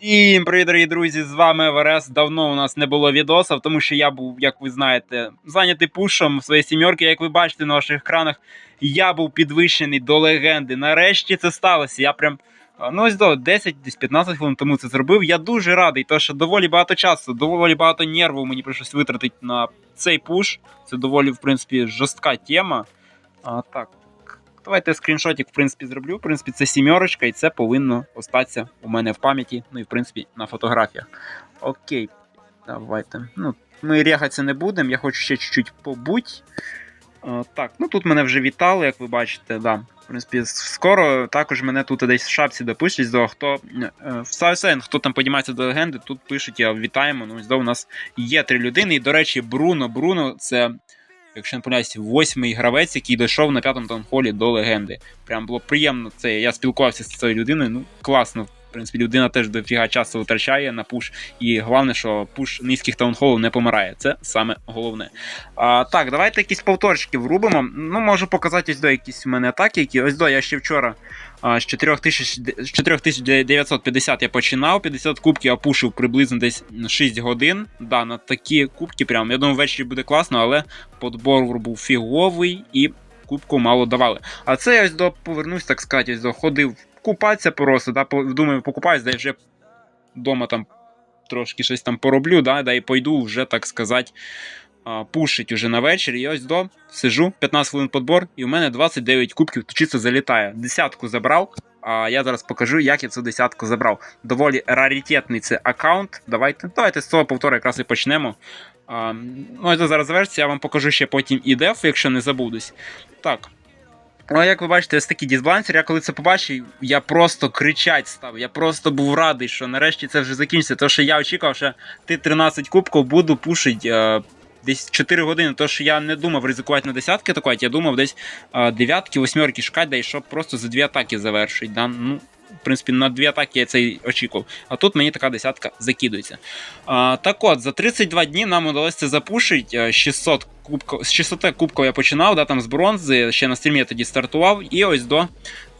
Всім привіт, дорогі друзі! З вами Еверест. Давно у нас не було відосів, тому що я був, як ви знаєте, зайнятий пушом своєї сімерки. Як ви бачите на ваших екранах, я був підвищений до легенди. Нарешті це сталося. Я прям ну ось до 10-15 хвилин тому це зробив. Я дуже радий, тому що доволі багато часу, доволі багато нервів мені прийшлось витратити на цей пуш. Це доволі, в принципі, жорстка тема. А, так. Давайте скріншотик, в принципі, зроблю. В принципі, це сімерочка, і це повинно остатися у мене в пам'яті, ну і в принципі на фотографіях. Окей, давайте. Ну, Ми рягатися не будемо, я хочу ще чуть-чуть побуть. Е, так, ну тут мене вже вітали, як ви бачите, да. В принципі, скоро також мене тут десь в шапці допишуть, до хто е, в Саусен, хто там підіймається до легенди, тут пишуть, я вітаємо. Ну, ось у нас є три людини. І, до речі, Бруно, Бруно це якщо не помиляюсь, восьмий гравець, який дійшов на п'ятому таунхолі до легенди. Прям було приємно це. Я спілкувався з цією людиною. Ну, класно. В принципі, людина теж дофіга часу витрачає на пуш. І головне, що пуш низьких таунхолів не помирає. Це саме головне. А, Так, давайте якісь повторчики врубимо. Ну, можу показати ось до якісь у мене атаки, які ось до я ще вчора. З 4950 я починав, 50 кубків я пушив приблизно десь 6 годин. Да, на такі кубки прям. Я думаю, ввечері буде класно, але подбор був фіговий і кубку мало давали. А це я ось до повернусь, так сказати, ось до ходив купатися просто, да, думаю, покупаюсь, да вже вдома там трошки щось там пороблю, да, да і пойду вже, так сказати, пушить уже на вечір. І ось до сижу, 15 хвилин подбор, і у мене 29 кубків, то чисто залітає. Десятку забрав. А я зараз покажу, як я цю десятку забрав. Доволі раритетний це аккаунт. Давайте давайте з цього повтору якраз і почнемо. А, Ну, це зараз завершиться, я вам покажу ще потім і деф, якщо не забудусь. Так. Ну, як ви бачите, ось такий дисбалансер, я коли це побачив, я просто кричать став. Я просто був радий, що нарешті це вже закінчиться. Тому що я очікував, що ти 13 кубків буду пушити е, десь 4 години. Що я не думав ризикувати на десятки атакувати, я думав десь е, дев'ятки, восьмерки шукати, да і щоб просто за дві атаки завершити. Да? Ну, в принципі, на дві атаки я це очікував. А тут мені така десятка закидується. А, Так от, за 32 дні нам удалося це запушити. 600 кубков, з 600 кубків я починав, да, там з бронзи, ще на стрімі я тоді стартував. І ось до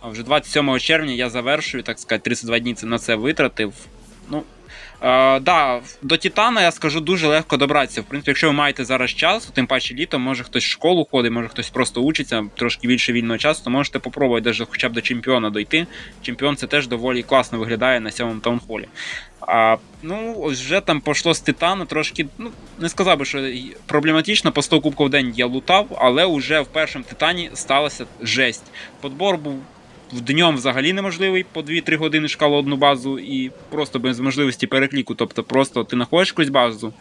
вже 27 червня я завершую, так сказати, 32 дні це на це витратив. Ну, Е, да, До Титана я скажу дуже легко добратися. В принципі, якщо ви маєте зараз час, тим паче літо, може хтось в школу ходить, може хтось просто учиться, трошки більше вільного часу, то можете попробувати даже хоча б до чемпіона дойти. Чемпіон це теж доволі класно виглядає на сьомому таунхолі. А, Ну, ось вже там пошло з Титану, трошки, ну, не сказав би, що проблематично, по 100 кубків в день я лутав, але вже в першому титані сталася жесть. Подбор був днем взагалі неможливий по 2-3 години шкалу одну базу і просто без можливості перекліку. Тобто просто ти знаходиш якусь базу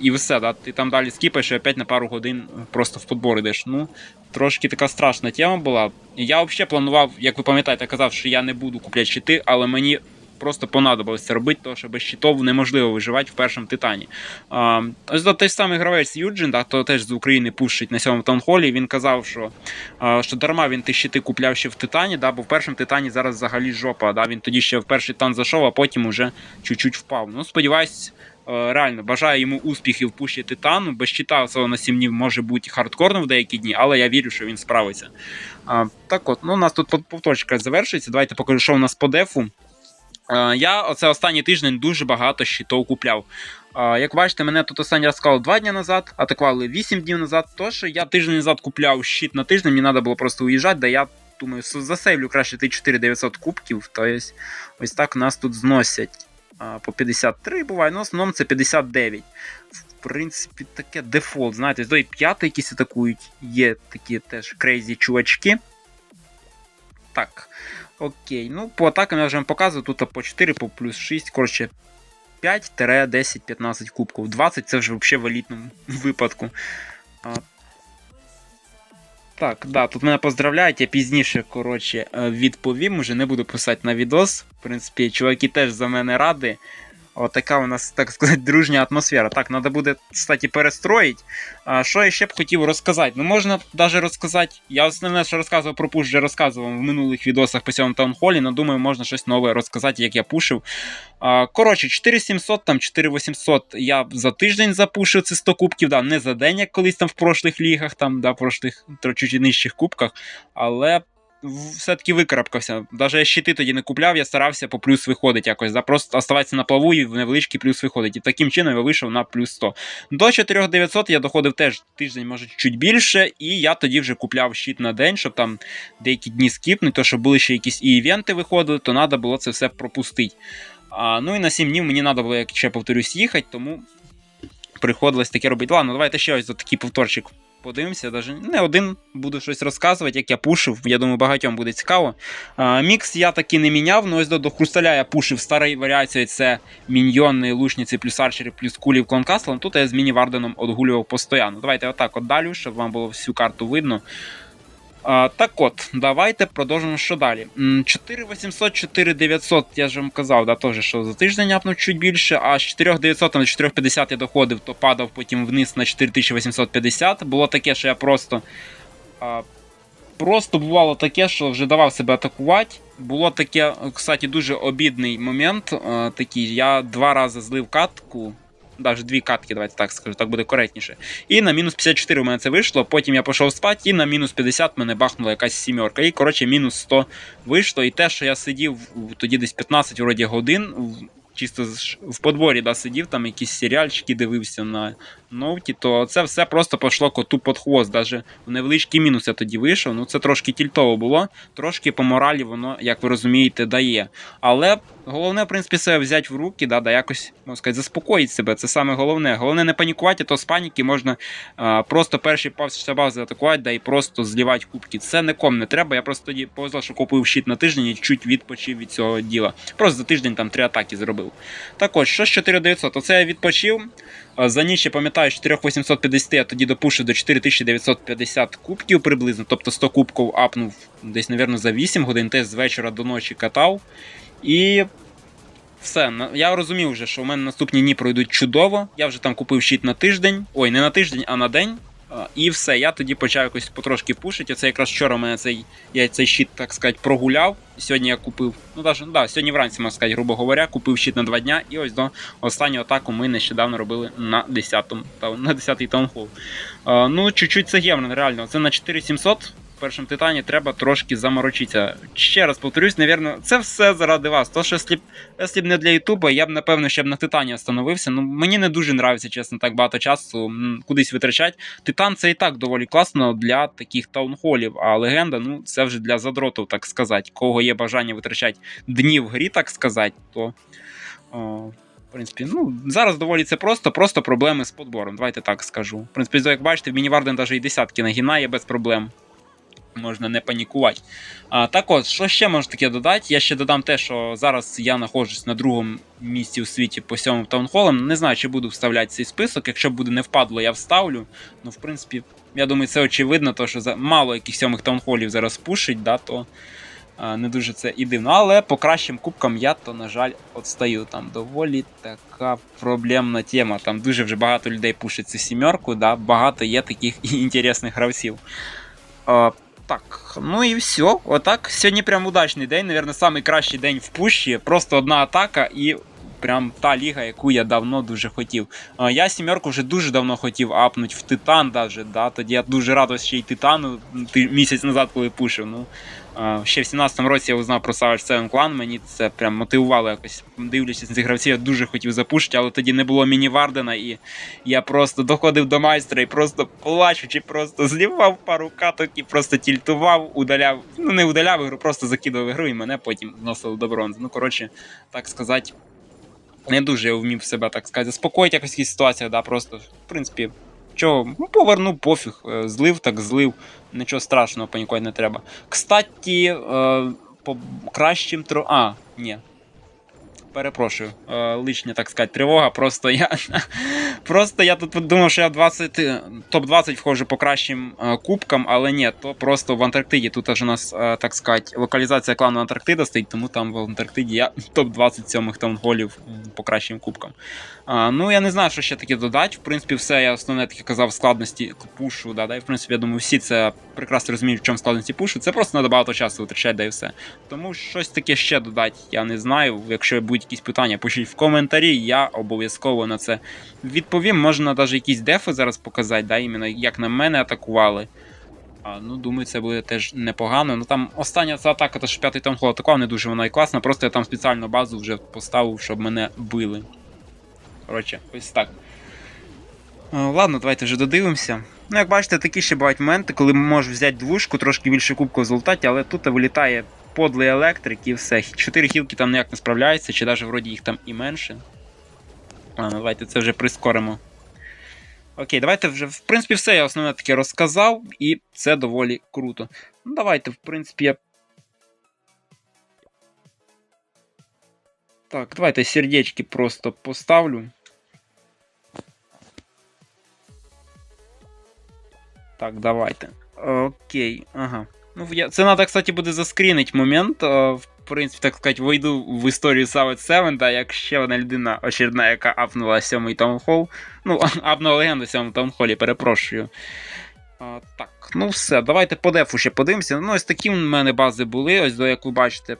і все, да? ти там далі скіпаєш і опять на пару годин просто в подбор йдеш. Ну, Трошки така страшна тема була. Я взагалі планував, як ви пам'ятаєте, казав, що я не буду купляти щити, але мені просто понадобилось це робити, тому що без щитов неможливо виживати в першому титані. А, Ось той самий гравець Юджин, да, хто теж з України пушить на сьомому таунхолі, він казав, що а, що дарма він ті щити купляв ще в титані, да, бо в першому титані зараз взагалі жопа. Да, Він тоді ще в перший тан зайшов, а потім уже чуть-чуть впав. Ну, сподіваюсь. Реально, бажаю йому успіхів в пуші титану. Без щита цього на 7 днів може бути хардкорно в деякі дні, але я вірю, що він справиться. А, Так от, ну у нас тут повторчика завершується. Давайте покажу, що у нас по дефу. Е, я оце останній тиждень дуже багато щитов купляв. Е, як бачите, мене тут останній раз сказали 2 дні назад, атакували 8 днів назад. То що я тиждень назад купляв щит на тиждень, мені треба було просто уїжджати, де я думаю, засейвлю краще 4900 кубків. Тобто ось так нас тут зносять. Е, по 53 буває, ну в основному це 59. В принципі, таке дефолт. Знаєте, до і п'ятий якісь атакують. Є такі теж крейзі чувачки. Так. Окей, ну по атакам я вже вам показую, тут по 4, по плюс 6, коротше, 5-10-15 кубків. 20 це вже взагалі в елітному випадку. А, Так, да, тут мене поздравляють, я пізніше коротше, е, відповім, уже не буду писати на відос. В принципі, чуваки теж за мене Отака у нас, так сказати, дружня атмосфера. Так, треба буде, кстати, перестроїти. А, Що я ще б хотів розказати? Ну, можна навіть розказати. Я основне, що розказував про пуш, вже розказував в минулих відосах по цьому таунхолі, але думаю, можна щось нове розказати, як я пушив. А, Коротше, 4700, там 4800 я за тиждень запушив це 100 кубків, да, не за день, як колись там в прошлих лігах, там, да, в прошлих чуть нижчих кубках. Але все-таки викарабкався. Даже я щити тоді не купляв, я старався по плюс виходить якось. Да? Просто оставатися на плаву і в невеличкий плюс виходить. І таким чином я вийшов на плюс 100. До 4900 я доходив теж тиждень, може, чуть більше, і я тоді вже купляв щит на день, щоб там деякі дні скіпнути, то щоб були ще якісь і івенти виходили, то треба було це все пропустити. А, ну і на 7 днів мені треба було, як ще повторюсь, їхати, тому приходилось таке робити. Ладно, давайте ще ось за такий повторчик подивимося. Даже не один буду щось розказувати, як я пушив. Я думаю, багатьом буде цікаво. А, мікс я таки не міняв, ну ось до, до хрусталя я пушив старої варіацію: це міньйони, лучниці, плюс арчери, плюс кулі в клонкаслом. Тут я з міні-варденом одгулював постійно. Давайте отак от далі, щоб вам було всю карту видно. Так от, давайте продовжимо що далі. 4800, 4900, я ж вам казав, да, теж, що за тиждень апнув чуть більше, а з 4900 на 450 я доходив, то падав потім вниз на 4850. Було таке, що я просто. Просто бувало таке, що вже давав себе атакувати. Було таке, кстати, дуже обідний момент. такий, я два рази злив катку. Навіть дві катки, давайте так скажу, так буде коректніше. І на мінус 54 у мене це вийшло. Потім я пішов спати, і на мінус 50 мене бахнула якась сімерка. І коротше, мінус 100 вийшло. І те, що я сидів тоді десь 15 вроді, годин, чисто в подворі да, сидів, там якісь серіальчики дивився на ноуті, то це все просто пішло коту під хвост. Даже в невеличкий мінус я тоді вийшов. Ну це трошки тільтово було, трошки по моралі воно, як ви розумієте, дає. Але головне, в принципі, себе взяти в руки, да, да якось можна сказати, заспокоїти себе. Це саме головне. Головне не панікувати, то з паніки можна а, просто перший пався бази атакувати, да і просто злівати кубки. Це нікому не треба. Я просто тоді повезло, що купив щит на тиждень і чуть відпочив від цього діла. Просто за тиждень там три атаки зробив. Так от, що з 4900? Оце я відпочив. За ніч я пам'ятаю, з 4850 я тоді допушив до 4950 кубків приблизно, тобто 100 кубків апнув десь, мабуть, за 8 годин, теж з вечора до ночі катав. І все, я розумів вже, що у мене наступні дні пройдуть чудово. Я вже там купив щит на тиждень. Ой, не на тиждень, а на день. І все, я тоді почав якось потрошки пушити. Оце якраз вчора мене цей, я цей щит, так сказати, прогуляв. Сьогодні я купив, ну даже, да, сьогодні вранці, можна сказати, грубо говоря, купив щит на два дня. І ось до останнього атаку ми нещодавно робили на 10-й на 10-й таунхол. Ну, чуть-чуть це гемно, реально. Це на 4700 в першому титані треба трошки заморочитися. Ще раз повторюсь, навірно, це все заради вас. То, що якщо б не для Ютуба, я б напевно ще б на Титані остановився. Ну мені не дуже нравиться, чесно, так багато часу кудись витрачати. Титан це і так доволі класно для таких таунхолів, а легенда, ну це вже для задротів, так сказати. Кого є бажання витрачати дні в грі, так сказати, то. О, в принципі, ну зараз доволі це просто, просто проблеми з подбором. Давайте так скажу. В принципі, як бачите, в мініварден навіть і десятки нагинає без проблем. Можна не панікувати. А, так от, що ще можу таке додати? Я ще додам те, що зараз я знаходжусь на другому місці у світі по сьомим таунхолам. Не знаю, чи буду вставляти цей список. Якщо буде не впадло, я вставлю. Ну, в принципі, я думаю, це очевидно, то, що мало яких сьомих таунхолів зараз пушить, да, то а, не дуже це і дивно. Але по кращим кубкам я, то, на жаль, отстаю. Там доволі така проблемна тема. Там дуже вже багато людей пушить цю сімерку, да, багато є таких інтересних гравців. Так, ну і все. Отак. Сьогодні прям удачний день, Навірно, самий кращий день в пущі. Просто одна атака і прям та ліга, яку я давно дуже хотів. Я сімерку вже дуже давно хотів апнути в Титан, даже, да. Тоді я дуже радий ще й Титану ти- місяць назад, коли пушив. Ну, ще в 17-му році я узнав про Savage 7 Clan, мені це прям мотивувало якось. Дивлячись на цих гравців, я дуже хотів запушити, але тоді не було міні-вардена, і я просто доходив до майстра і просто плачучи, просто злівав пару каток і просто тільтував, удаляв. Ну не удаляв ігру, просто закидував ігру і мене потім вносили до бронзи. Ну, коротше, так сказати, не дуже я вмів себе, так сказати, заспокоїти якось в якихось ситуаціях, да, просто, в принципі, чого, ну, повернув, пофіг, е, злив, так злив, нічого страшного, панікувати не треба. Кстати, е, по кращим тро. А, ні. Перепрошую, е, лишня, так сказати, тривога. Просто я просто я тут думав, що я 20, е, топ-20 входжу по кращим е, кубкам, але ні, то просто в Антарктиді. Тут аж у нас, е, так сказати, локалізація клану Антарктида стоїть, тому там в Антарктиді я топ-20 сьомих таунголів по кращим кубкам. Ну, я не знаю, що ще таке додати. В принципі, все я основне таке казав складності пушу. Да, да, і в принципі, я думаю, всі це прекрасно розуміють, в чому складності пушу. Це просто треба багато часу витрачати, да і все. Тому щось таке ще додати, я не знаю. Якщо будуть якісь питання, пишіть в коментарі, я обов'язково на це відповім. Можна навіть якісь дефи зараз показати, да, іменно як на мене атакували. А, ну, думаю, це буде теж непогано. Ну там остання ця атака, що п'ятий таунхол атакував, не дуже вона і класна. Просто я там спеціально базу вже поставив, щоб мене били. Коротше, ось так. Ладно, давайте вже додивимося. Ну, як бачите, такі ще бувають моменти, коли можеш взяти двушку, трошки більше кубку золотати, але тут вилітає подлий електрик і все. Чотири хілки там ніяк не справляються, чи навіть вроді їх там і менше. Ладно, давайте це вже прискоримо. Окей, давайте вже, в принципі, все я основне таке розказав, і це доволі круто. Ну, давайте, в принципі, я. Так, давайте сердечки просто поставлю. Так, давайте. Окей, ага. Ну, я... Це треба, кстати, буде заскрінити момент. В принципі, так сказати, вийду в історію 7, да, як ще одна людина очередна, яка апнула сьомий таунхол. Ну, апнула легенду в сьомому таунхолі, перепрошую. А, так, ну все, давайте по дефу ще подивимося. Ну, ось такі в мене бази були, ось до як ви бачите,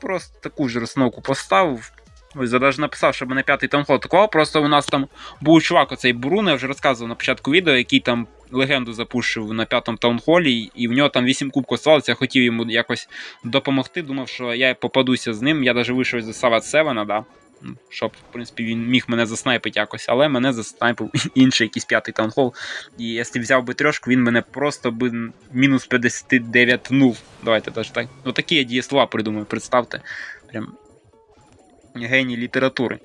просто таку ж розновку поставив. Ось я навіть написав, щоб мене п'ятий таунхол атакував. Просто у нас там був чувак, оцей Бруно, я вже розказував на початку відео, який там легенду запушив на п'ятому таунхолі, і в нього там 8 кубків оставалося. Я хотів йому якось допомогти. Думав, що я попадуся з ним. Я навіть вийшов з Сават Севена, да. Ну, Щоб, в принципі, він міг мене заснайпити якось, але мене заснайпив інший якийсь п'ятий таунхол. І якщо взяв би трьошку, він мене просто би мінус 59 нув. Давайте теж так. Ну такі я дієслова придумаю, представте. Прям геній літератури.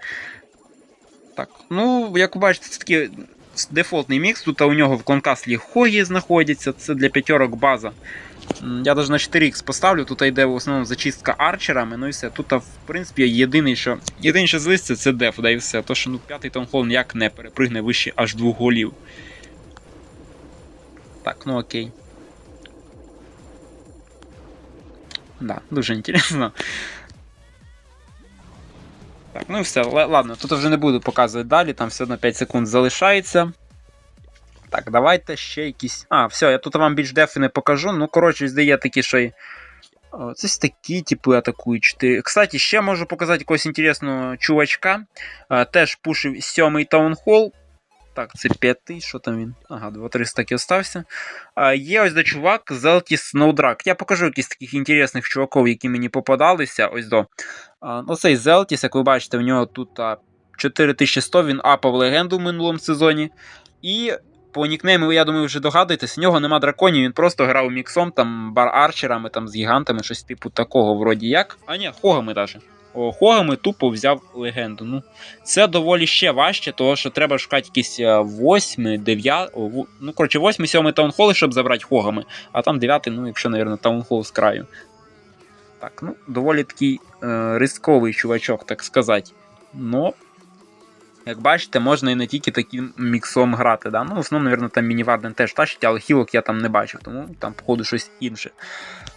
Так, ну, як ви бачите, це такий дефолтний мікс. Тут у нього в кланкаслі хогі знаходяться, це для п'ятерок база. Я навіть на 4х поставлю, тут йде в основному зачистка арчерами, ну і все. Тут, в принципі, єдиний, що єдине, що злиться, це деф, да і все. То, що ну, п'ятий таунхол ніяк не перепригне вище аж двох голів. Так, ну окей. Да, дуже інтересно. Так, ну і все. Ладно, тут вже не буду показувати далі, там все одно 5 секунд залишається. Так, давайте ще якісь. А, все, я тут вам більш дефи не покажу. Ну, коротше, здає такі, що й. Це такі, типи атакують 4. Кстати, ще можу показати якогось інтересного чувачка. Теж пушив сьомий таунхол. Так, це п'ятий, що там він? Ага, 2-3 так і остався. А, є ось до чувак Zeltis Snowdrag. Я покажу якісь таких інтересних чуваків, які мені попадалися. Ось до. А, ну, цей Zeltis, як ви бачите, в нього тут а, 4100, він апав легенду в минулому сезоні. І по нікнейму, я думаю, вже догадуєтесь, в нього нема драконів, він просто грав міксом, там бар-арчерами, там з гігантами, щось типу такого, вроді як. А ні, хогами даже. Хогами тупо взяв легенду. Ну, це доволі ще важче, тому що треба шукати якісь 8, 9, ну, коротше, 8, 7 таунхоли, щоб забрати хогами, а там 9, ну, якщо, мабуть, таунхол з краю. Так, ну, доволі такий е, рисковий чувачок, так сказати. Но, як бачите, можна і не тільки таким міксом грати. Да? Ну, в основному, мабуть, там мініварден теж тащить, але хілок я там не бачив, тому там, походу, щось інше.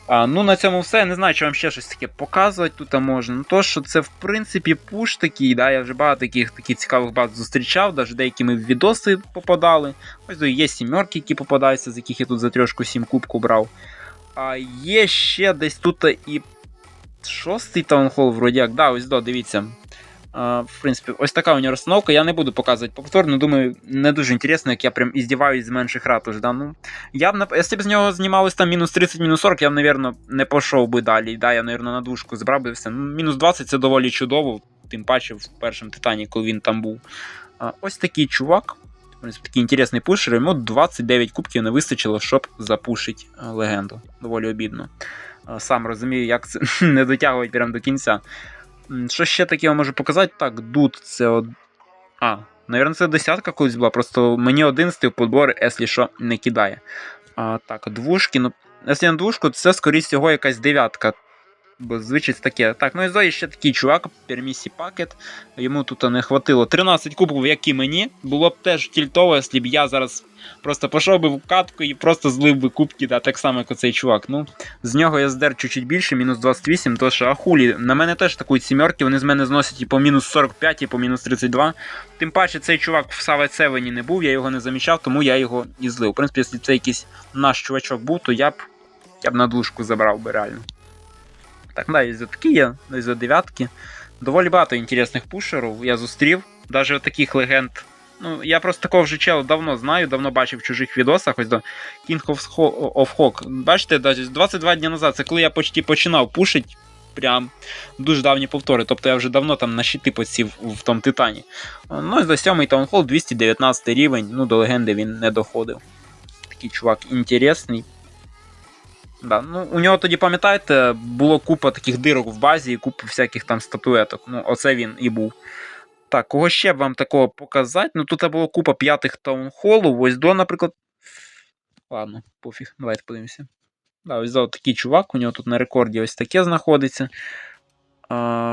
А, ну, на цьому все. Не знаю, чи вам ще щось таке показувати тут можна. Ну, то, що це, в принципі, пуш такий, да? я вже багато таких, таких цікавих баз зустрічав, навіть деякі ми в відоси попадали. Ось є сімерки, які попадаються, з яких я тут за трьошку сім кубку брав. А є ще десь тут і шостий таунхол, вроді як. Да, ось до, дивіться. В принципі, ось така у нього розстановка. Я не буду показувати повторно. Думаю, не дуже інтересно, як я прям іздіваюсь з менших ратуш. Да? Ну, я б, якщо б з нього знімалось там мінус 30, мінус 40, я б, напевно, не пішов би далі. Да, я, напевно, на двушку збрав би все. Ну, мінус 20 це доволі чудово, тим паче в першому титані, коли він там був. А, ось такий чувак. Такий інтересний пушер. Йому 29 кубків не вистачило, щоб запушити легенду. Доволі обідно. Сам розумію, як це не дотягувати прямо до кінця. Що ще таке я можу показати? Так, Дуд це. Од... А, навірно, це десятка колись була. Просто мені 11 в подбор, якщо що, не кидає. А, так, двушки. Ну, якщо на двушку, це, скоріше всього, якась дев'ятка. Бо звичайно таке. Так, ну і Зої ще такий чувак, пермісі пакет. Йому тут не хватило 13 кубків, як і мені. Було б теж тільтово, якщо б я зараз просто пішов би в катку і просто злив би кубки, да, так само, як оцей чувак. Ну, з нього я здер чуть-чуть більше, мінус 28, то що ахулі. На мене теж такують сімерки, вони з мене зносять і по мінус 45, і по мінус 32. Тим паче цей чувак в Саве Севені не був, я його не замічав, тому я його і злив. В принципі, якщо це якийсь наш чувачок був, то я б я б на двушку забрав би реально. Так, да, і за такі є, і за дев'ятки. Доволі багато інтересних пушерів я зустрів. Навіть таких легенд Ну, я просто такого вже чела давно знаю, давно бачив в чужих відосах. Ось до King of, Hawk. Бачите, навіть 22 дні назад, це коли я почти починав пушити. Прям дуже давні повтори. Тобто я вже давно там на щити посів в тому титані. Ну, і за сьомий таунхол 219 рівень. Ну, до легенди він не доходив. Такий чувак інтересний. Да, ну, у нього тоді, пам'ятаєте, було купа таких дирок в базі і купа всяких там статуеток. Ну, оце він і був. Так, кого ще б вам такого показати? Ну, тут було купа п'ятих таунхолу. Ось до, наприклад. Ладно, пофіг, давайте подивимося. Да, ось до такий чувак, у нього тут на рекорді ось таке знаходиться.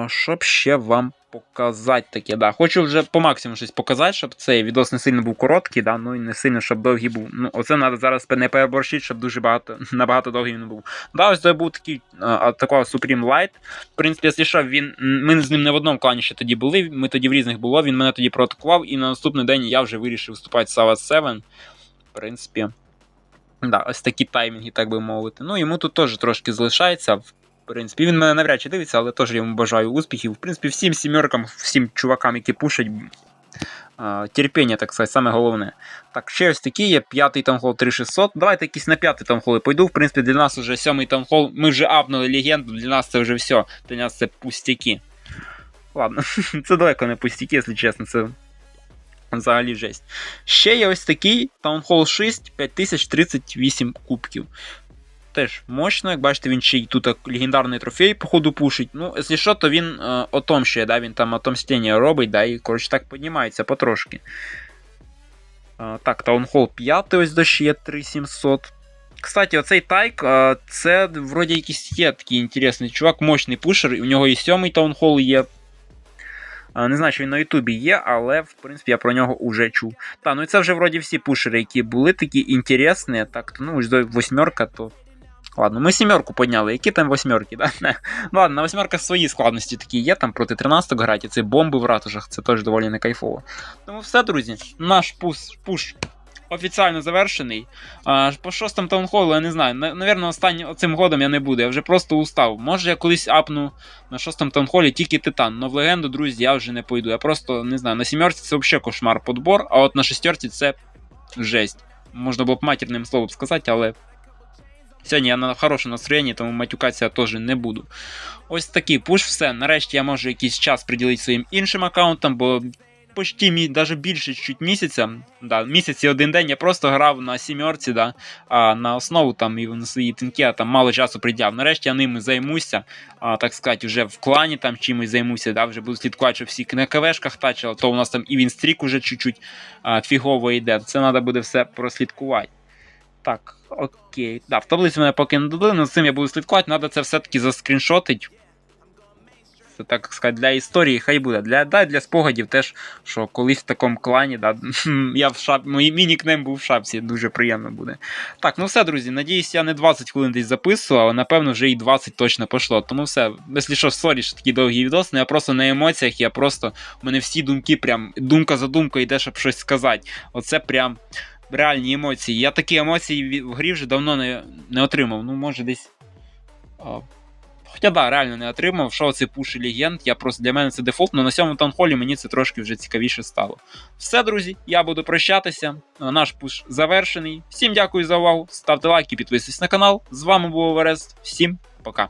Щоб ще вам показати таке. Да. Хочу вже по максимуму щось показати, щоб цей відос не сильно був короткий, да, ну і не сильно, щоб довгий був. Ну, оце треба зараз не переборщити, щоб дуже багато, набагато довгий він був. Да, ось це був такий а, такого Supreme Light. В принципі, якщо що, він, ми з ним не в одному клані ще тоді були, ми тоді в різних було, він мене тоді проатакував, і на наступний день я вже вирішив вступати в Sava 7. В принципі. Да, ось такі таймінги, так би мовити. Ну, йому тут теж трошки залишається. В принципі, він мене навряд чи дивиться, але теж йому бажаю успіхів. В принципі, всім сімеркам, всім чувакам, які пушать. Терпіння, так сказати, саме головне. Так, ще ось такі є. П'ятий тамхол 3600. Давайте якийсь на п'ятий тамхол пойду. В принципі, для нас вже сьомий тамхол. Ми вже апнули легенду, для нас це вже все. Для нас це пустяки. Ладно, це далеко не пустяки, якщо чесно, це взагалі жесть. Ще є ось такий Hall 6 5038 кубків. Теж мощно, як бачите, він ще й тут легендарний трофей, походу, пушить. Ну, якщо що, то він е, отомщує, да, він там отомстення робить, да, і коротше так піднімається потрошки. Е, так, Hall 5 ось до ще є 3700. Кстати, оцей тайк, е, це вроді якийсь є такий інтересний чувак, мощний пушер, і у нього і сьомий Hall є. Не знаю, що він на Ютубі є, але в принципі я про нього вже чув. Та, ну і це вже вроді всі пушери, які були такі інтересні. Так, то, ну ось до восьмерка, то. Ладно, ми сімерку підняли, які там восьмерки, да? Ладно, на восьмерках свої складності такі є, там проти 13-го грати, це бомби в ратушах, це теж доволі не кайфово. Тому все, друзі, наш пуш, пуш офіційно завершений. А, по шостому таунхолу, я не знаю. Навірно, останнім цим годом я не буду, я вже просто устав. Може я колись апну на шостому таунхолі тільки титан. Но в легенду, друзі, я вже не пойду. Я просто не знаю, на сімерці це взагалі кошмар подбор, а от на шестерці це жесть. Можна було б матірним словом сказати, але. Сьогодні я на хорошому настроєнні, тому матюкатися теж не буду. Ось такий пуш, все. Нарешті я можу якийсь час приділити своїм іншим аккаунтам, бо почти мі, даже більше чуть місяця. Да, місяць і один день я просто грав на сімерці, да, а на основу там і на свої тинки, а там мало часу приділяв. Нарешті я ними займуся, а, так сказати, вже в клані там чимось займуся, да, вже буду слідкувати, що всі на КВшках тачили, то у нас там і вінстрік уже чуть-чуть фігово йде. Це треба буде все прослідкувати. Так, окей. Да, в таблицю мене поки не додали, над цим я буду слідкувати, треба це все-таки заскріншотити. Це так сказати, для історії хай буде. Для да, для спогадів теж, що колись в такому клані, да, я в шап... мій, нікнейм був в шапці, дуже приємно буде. Так, ну все, друзі. Надіюсь, я не 20 хвилин десь записував, а напевно вже і 20 точно пішло. Тому все, якщо що, сорі, що такий довгий відос, я просто на емоціях, я просто. У мене всі думки, прям думка за думкою йде, щоб щось сказати. Оце прям. Реальні емоції. Я такі емоції в грі вже давно не не отримав. Ну, може, десь. Хоча да, реально не отримав, що це пуш і легенд. Я просто для мене це дефолт, але на сьомому таунхолі мені це трошки вже цікавіше стало. Все, друзі, я буду прощатися. Наш пуш завершений. Всім дякую за увагу. Ставте лайки, підписуйтесь на канал. З вами був Орест. Всім пока.